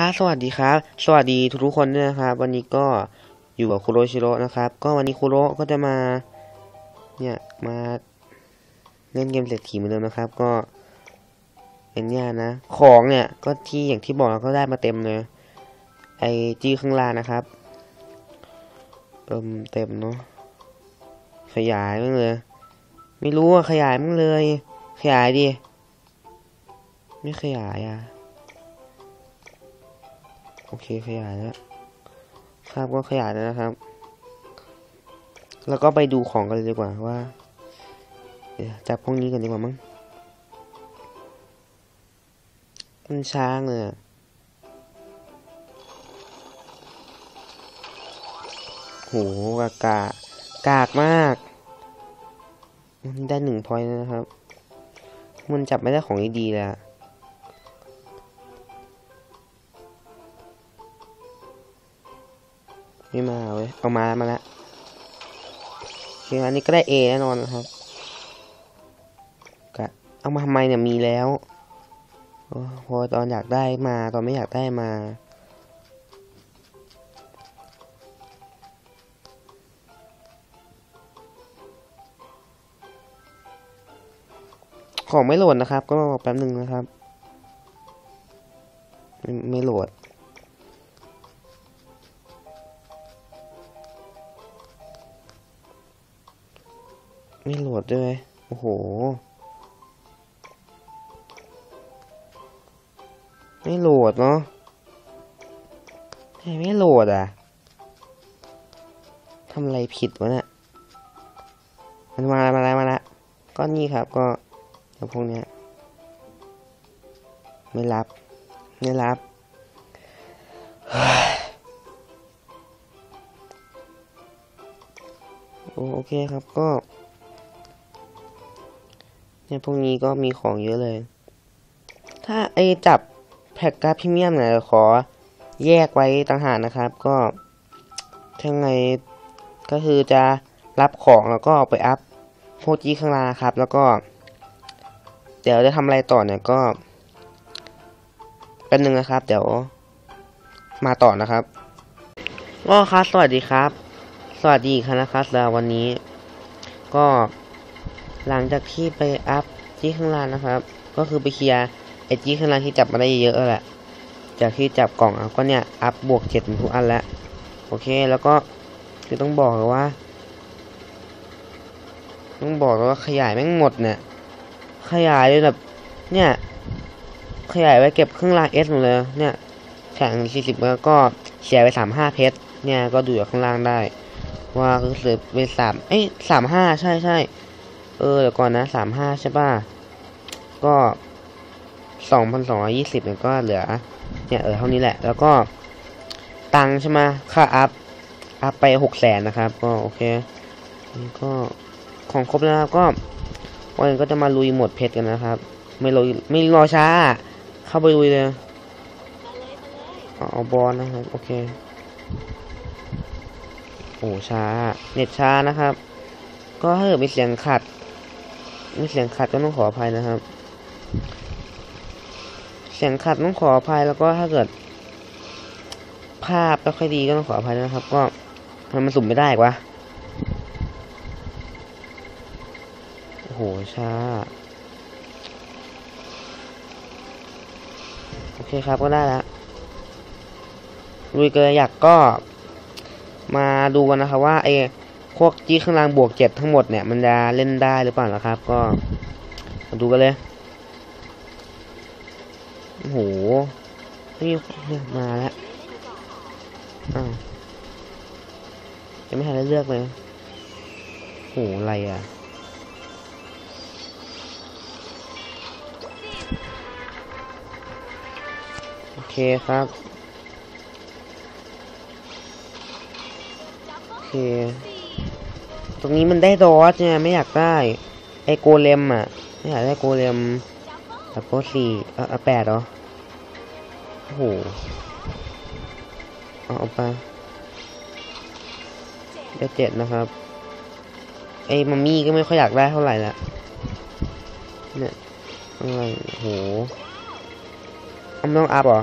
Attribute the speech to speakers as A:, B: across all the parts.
A: ครับสวัสดีครับ สวัสดีทุกคนด้วยนะครับ วันนี้ก็อยู่กับคุโรชิโร่นะครับ ก็วันนี้คุโรก็จะมา เนี่ยมาเล่นเกมเศรษฐีเหมือนเดิมนะครับ ก็เป็นเนี่ยนะ ของเนี่ยก็ที่อย่างที่บอกเราก็ได้มาเต็มเลย ไอจีข้างล่างนะครับเอิมเต็มเนาะขยายมั้งเลย ไม่รู้อะขยายมั้งเลย ขยายดิไม่ขยายอะ โอเคขยายแล้วครับก็ขยายแล้วนะครับ แล้วก็ไปดูของกันเลยดีกว่าว่าเอ๋จับพวกนี้กันดีกว่ามั้งมันช้างเลยอะโหกากากากมากมันได้หนึ่งพอยต์นะครับ มันจับไม่ได้ของดีๆเลย ไม่มาเว้ย เอามาแล้วมาล้วโอเคอันนี้ก็ได้ A แน่นอนนะครับกะเอามาทำไมเนี่ยมีแล้วพอตอนอยากได้มาตอนไม่อยากได้มาของไม่โหลดนะครับ ก็แป๊บหนึ่งนะครับ ไม่โหลด ไม่โหลดด้วย โอ้โห ไม่โหลดเนาะทำไมไม่โหลดอะทำอะไรผิดวะเนี่ย มันมาแล้วมาแล้วมาแล้วก็นี่ครับก็เดี๋ยวพวกเนี้ย ไม่รับ ไม่รับโอเคครับก็ เนี่ยพวกนี้ก็มีของเยอะเลย ถ้าไอจับแพ็กการ์ดพรีเมียมเนี่ยขอแยกไว้ต่างหากนะครับ ก็ถ้าไงก็คือจะรับของแล้วก็เอาไปอัพพวกจี้ข้างล่างครับ แล้วก็ เดี๋ยวจะทำอะไรต่อเนี่ยก็แป๊บนึงนะครับ เดี๋ยวมาต่อนะครับก็ครับสวัสดีครับ สวัสดีอีกครั้งนะครับสำหรับวันนี้ ก็ หลังจากที่ไปอัพจี้ข้างล่างนะครับ ก็คือไปเคลียร์ไอจี้ข้างล่างที่จับมาได้เยอะๆแหละจากที่จับกล่องเอาก็เนี่ยอัพบวกเจ็ดทุกอันแล้วโอเคแล้วก็คือต้องบอกเลยว่าต้องบอกเลยว่าขยายแม่งหมดเนี่ยขยายเลยแบบเนี่ยขยายไว้เก็บเครื่องรางเอสหมดเลยเนี่ยแข่งสี่สิบแล้วก็เสียไปสามห้าเพชรเนี่ยก็ดูจากข้างล่างได้ ว่าคือเสือไปสามเอ้ยสามห้าใช่ใช่ เออเดี๋ยวก่อนนะสามห้าใช่ป่ะ ก็สองพันสองร้อยี่สิบเนี่ยก็เหลือ เนี่ยเออเท่านี้แหละ แล้วก็ตังใช่ไหมค่าอัพ อัพไปหกแสนนะครับ ก็โอเคนี่ก็ของครบแล้วครับก็วันนี้ก็จะมาลุยหมดเพชรกันนะครับ ไม่รอไม่รอช้า เข้าไปลุยเลยเอาเอาบอลนะครับ โอเคโอ้ช้า เน็ตช้านะครับ ก็ถ้าเกิดมีเสียงขัด มีเสียงขัดก็ต้องขออภัยนะครับ เสียงขัดต้องขออภัยแล้วก็ถ้าเกิด ภาพไม่ค่อยดีก็ต้องขออภัยนะครับ ก็ทำมันสุ่มไม่ได้วะโอ้โหช้าโอเคครับก็ได้แล้วลุยเกยอยากก็มาดูกันนะครับว่าไอ พวกจี้ข้างล่างบวกเจ็ดทั้งหมดเนี่ยมันจะเล่นได้หรือเปล่านะครับ ก็มาดูกันเลยโอ้โหนี่เนี่ยมาแล้วอ้าวยังไม่ทันได้เลือกเลยโอ้โหอะไรอะโอเคครับโอเค รงนี้มันได้ดอสเนี่ยไม่อยากได้ ไอโกเลมอะ ไม่อยากได้โกเลมแล้วก็สี่เออแปดเหรอโอ้โหเอาไปได้เจ็ดนะครับ ไอ้มัมมี่ก็ไม่ค่อยอยากได้เท่าไหร่ละเนี่ยอะไรโอ้โหเอาไม่ต้องอัพเหรอ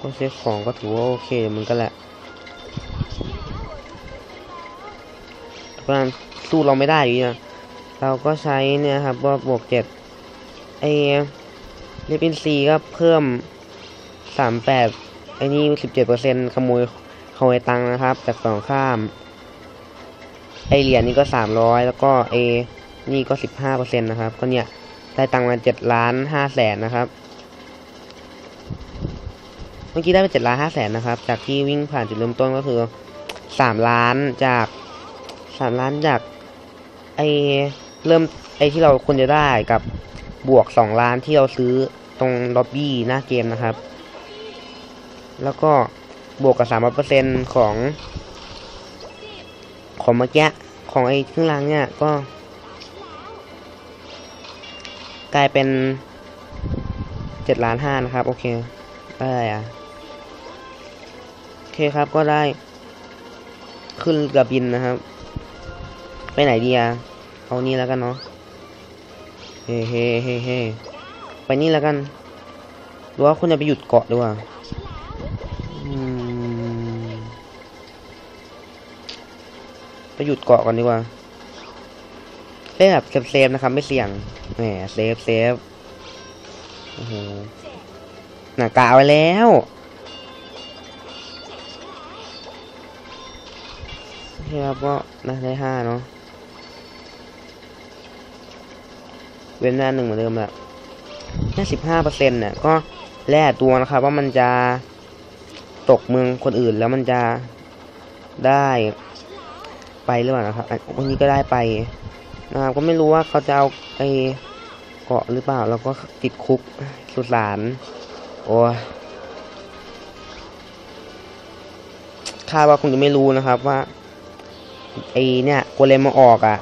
A: ก็เซ็ตของก็ถือว่าโอเคเหมือนกันแหละ เพราะนั้นสู้เราไม่ได้อยู่ดีนะเราก็ใช้เนี่ยครับว่าบวกเจ็ดไอเลปินซีก็เพิ่มสามแปดไอ้นี่สิบเจ็ดเปอร์เซ็นขโมยขโมยตังค์นะครับ จากฝั่งข้าม ไอเหรียญนี่ก็สามร้อยแล้วก็เอนี่ก็สิบห้าเปอร์เซ็นนะครับ ก็เนี่ยได้ตังค์มาเจ็ดล้านห้าแสนนะครับ เมื่อกี้ได้ไปเจ็ดล้านห้าแสนนะครับ จากที่วิ่งผ่านจุดเริ่มต้นก็คือสามล้านจาก สามล้านจากไอเริ่มไอที่เราควรจะได้กับบวกสองล้านที่เราซื้อตรงล็อบบี้หน้าเกมนะครับ แล้วก็บวกกับสามเปอร์เซ็นของ ของเมื่อกี้ของไอ้เครื่องรางเนี่ยก็ กลายเป็นเจ็ดล้านห้านะครับ โอเคได้อะโอเคครับก็ได้ ขึ้นเรือบินนะครับ ไปไหนดีอะเอานี่แล้วกันเนาะ เฮ้เฮ้เฮ้เฮ้ไปนี่แล้วกันหรือว่าคุณจะไปหยุดเกาะดีกว่าอืมไปหยุดเกาะก่อนดีกว่าเล่นแบบเซฟๆนะครับ ไม่เสี่ยง แหมเซฟเซฟโอ้โหหนักกะไว้แล้วโอเคครับก็นะได้ห้าเนาะ เว้นหน้าหนึ่งเหมือนเดิมแหละแค่สิบห้าเปอร์เซ็นต์เนี่ยก็แล่ตัวนะครับ ว่ามันจะตกเมืองคนอื่นแล้วมันจะได้ไปหรือเปล่านะครับวันนี้ก็ได้ไปนะครับก็ไม่รู้ว่าเขาจะเอาไปเกาะหรือเปล่า แล้วก็ติดคุกสุสานโอ้คาดว่าคงจะไม่รู้นะครับว่าไอเนี่ยโกเลมมาออกอะ่ะ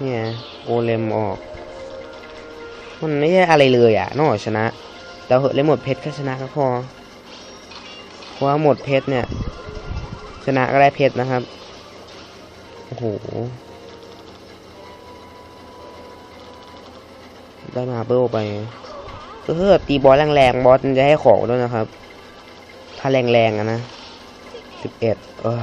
A: เนี่ยโอเลมออก มันไม่ใช่อะไรเลยอะนอกจาชนะเราเหอะเลยหมดเพชรแค่ชนะก็พอเพราะหมดเพชรเนี่ย ชนะก็ได้เพชรนะครับโอ้โหได้มาเบิลไปก็คือตีบอสแรงๆบอสมันจะให้ของด้วยนะครับ ถ้าแรงๆอะนะสิบเอ็ดเออ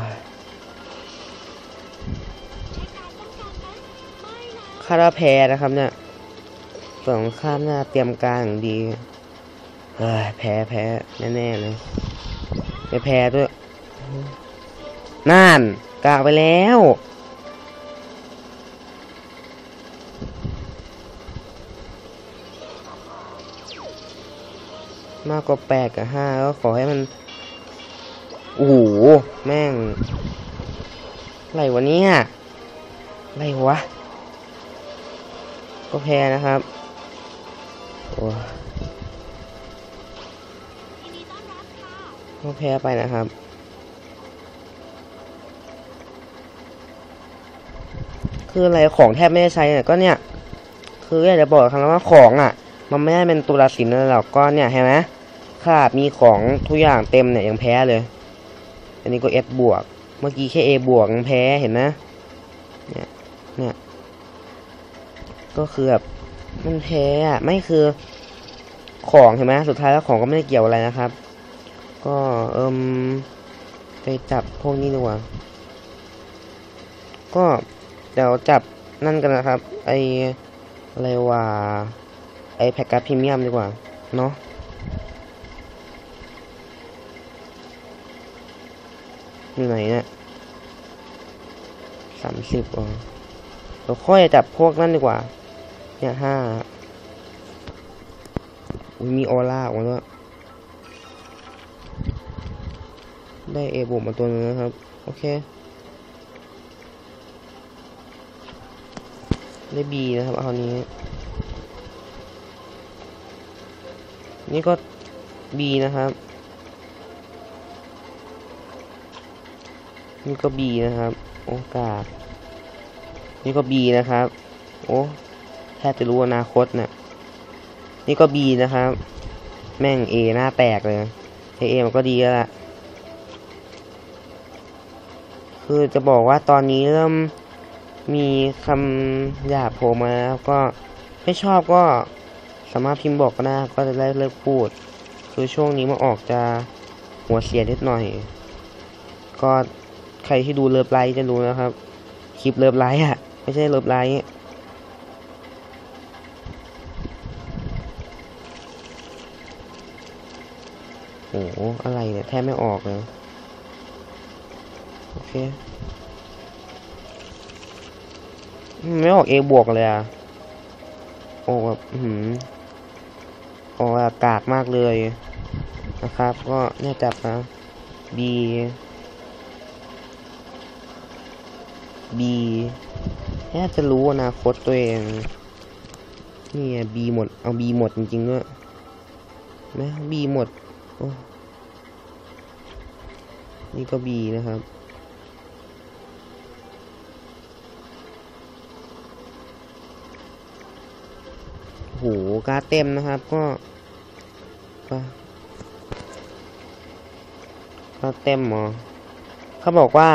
A: คาราแพ้นะครับเนี่ยสองข้ามหน้าเตรียมการอย่างดีเฮ้ยแพ้แพ้แน่ๆเลยไม่แพ้ด้วยน่านกะไปแล้วมากกว่าแปดกับห้าก็ขอให้มัน โอ้โห แม่ง อะไรวะเนี่ย อะไรวะ ก็แพ้นะครับโอ้ก็แพ้ไปนะครับคืออะไรของแทบไม่ได้ใช้เนี่ยก็เนี่ย คืออยากจะบอกคำว่าของอะ มันไม่ได้เป็นตัวตัดสินอะไรหรอกก็เนี่ยเห็นไหมขาดมีของทุกอย่างเต็มเนี่ยยังแพ้เลย อันนี้ก็เอบวก เมื่อกี้แค่เอบวกยังแพ้เห็นไหมเนี่ยเนี่ย ก็คือแบบมันแพ้อะไม่คือของเห็นไหมสุดท้ายแล้วของก็ไม่ได้เกี่ยวอะไรนะครับ ก็เอิมไปจับพวกนี้ดีกว่าก็เดี๋ยวจับนั่นกันนะครับ ไออะไรว่าไอแพ็กการ์พรีเมียมดีกว่า เนาะอยู่ไหนเนี่ยสามสิบอ๋อเราค่อยจับพวกนั่นดีกว่า เนี่ยห้าอุ้ยมีออร่าออกมาแล้วยได้เอบวกมาตัวนึงนะครับ โอเค ได้บีนะครับเอานี้ นี่ก็บีนะครับ นี่ก็บีนะครับ โอกาส นี่ก็บีนะครับ โอ้ ทบจะรู้อนาคตเนี่ยนี่ก็บีนะครับ แม่งเอหน้าแตกเลยเอเอมันก็ดีแล้วล่ะ คือจะบอกว่าตอนนี้เริ่มมีคำหยาบโผล่มาแล้วก็ไม่ชอบก็สามารถพิมพ์บอกก็ได้ก็จะได้เลิกพูด คือช่วงนี้มันออกจะหัวเสียนิดหน่อย ก็ใครที่ดูเลิฟไลท์จะรู้นะครับ คลิปเลิฟไลท์อะไม่ใช่เลิฟไลท์ โอ้โหอะไรเนี่ยแทบไม่ออกเลยโอเคไม่ออก A บวกเลยอะโอ้แบบหืมโอ้อากาศมากเลยนะครับ ก็เนี่ยจับนะ B B แค่จะรู้อนาคตตัวเองนี่ไง B หมด เอา B หมดจริงๆด้วยนะ B หมด นี่ก็ B นะครับ โหการเต็มนะครับก็ก็ก็เต็มหรอเขาบอกว่า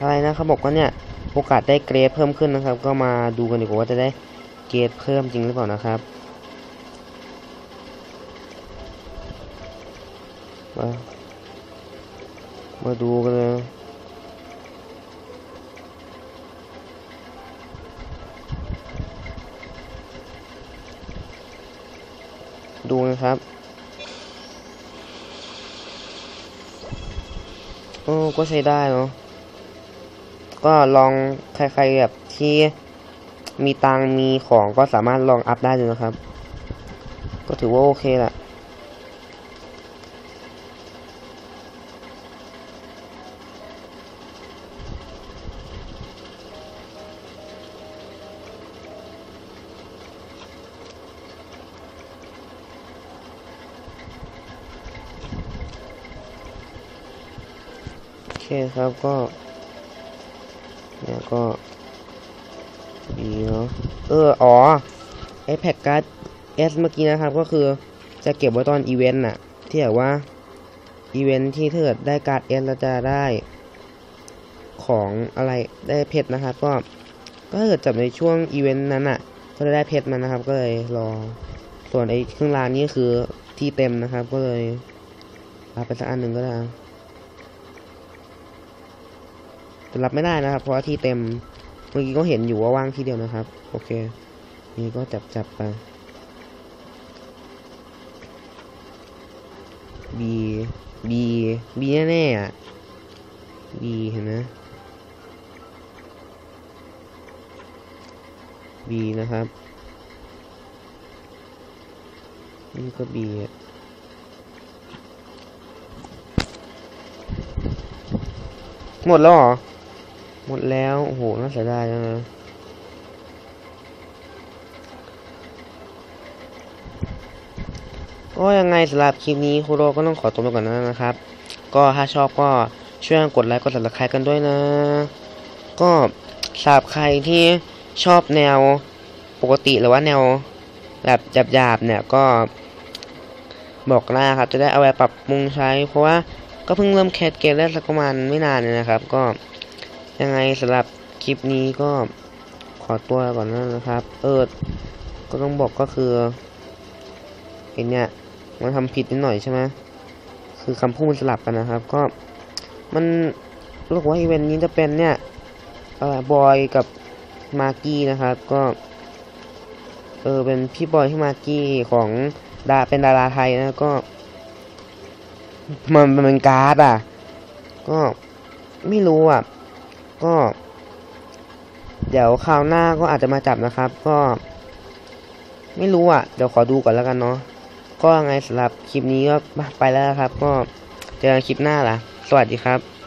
A: อะไรนะเขาบอกว่าเนี่ยโอกาสได้เกรดเพิ่มขึ้นนะครับ ก็มาดูกันดีกว่าว่าจะได้เกรดเพิ่มจริงหรือเปล่านะครับ มา มาดูกันเลยดูนะครับโอ้ก็ใช้ได้เนาะ ก็ลองใครๆแบบที่มีตังมีของก็สามารถลองอัพได้เลยนะครับ ก็ถือว่าโอเคแหละ ครับก็เนี่ยก็ดีเนาะเอออ๋อไอแพ็กการ์ดเอสเมื่อกี้นะครับก็คือจะเก็บไว้ตอนอีเวนต์น่ะ ที่แบบว่าอีเวนต์ที่เกิดได้การ์ดเอสแล้วจะได้ของอะไรได้เพชรนะครับ ก็ก็ถ้าเกิดจับในช่วงอีเวนต์นั้นอะ ก็จะได้เพชรมันนะครับ ก็เลยรอส่วนไอ้เครื่องรางนี่คือที่เต็มนะครับ ก็เลยรับไปสักอันหนึ่งก็ได้ แต่รับไม่ได้นะครับ เพราะว่าที่เต็มเมื่อกี้ก็เห็นอยู่ว่าว่างที่เดียวนะครับ โอเค นี่ก็จับจับไป B B B แน่ๆอะ B เห็นไหม B นะครับนี่ก็ B อะหมดแล้วเหรอ หมดแล้ว โอ้โห น่าเสียดายจังเลยก็ยังไงสำหรับคลิปนี้ครูโรก็ต้องขอตัวไปก่อนนะครับ ก็ถ้าชอบก็ช่วยกดไลค์กด subscribe กันด้วยนะ ก็สำหรับใครที่ชอบแนวปกติหรือว่าแนวแบบหยาบๆเนี่ยก็บอกได้ครับ จะได้เอาไปปรับปรุงใช้ เพราะว่าก็เพิ่งเริ่มแคสเกมได้สักประมาณไม่นานเลยนะครับ ก็ ยังไงสำหรับคลิปนี้ก็ขอตัวก่อนนะครับ เออก็ต้องบอกก็คือไอเนี่ยมันทำผิดนิดหน่อยใช่ไหมคือคำพูดมันสลับกันนะครับ ก็มันรู้ว่าอีเวนต์นี้จะเป็นเนี่ยเออบอยกับมาร์กี้นะครับ ก็เออเป็นพี่บอยที่มาร์กี้ของดาเป็นดาราไทยนะก็ มันมันเป็นการ์ดอะ ก็ไม่รู้อะ ก็ เดี๋ยวคราวหน้าก็อาจจะมาจับนะครับ ก็ ไม่รู้อะ เดี๋ยวขอดูก่อนแล้วกันเนาะก็ไงสำหรับคลิปนี้ก็ไปแล้วครับ ก็เจอกันคลิปหน้าละสวัสดีครับ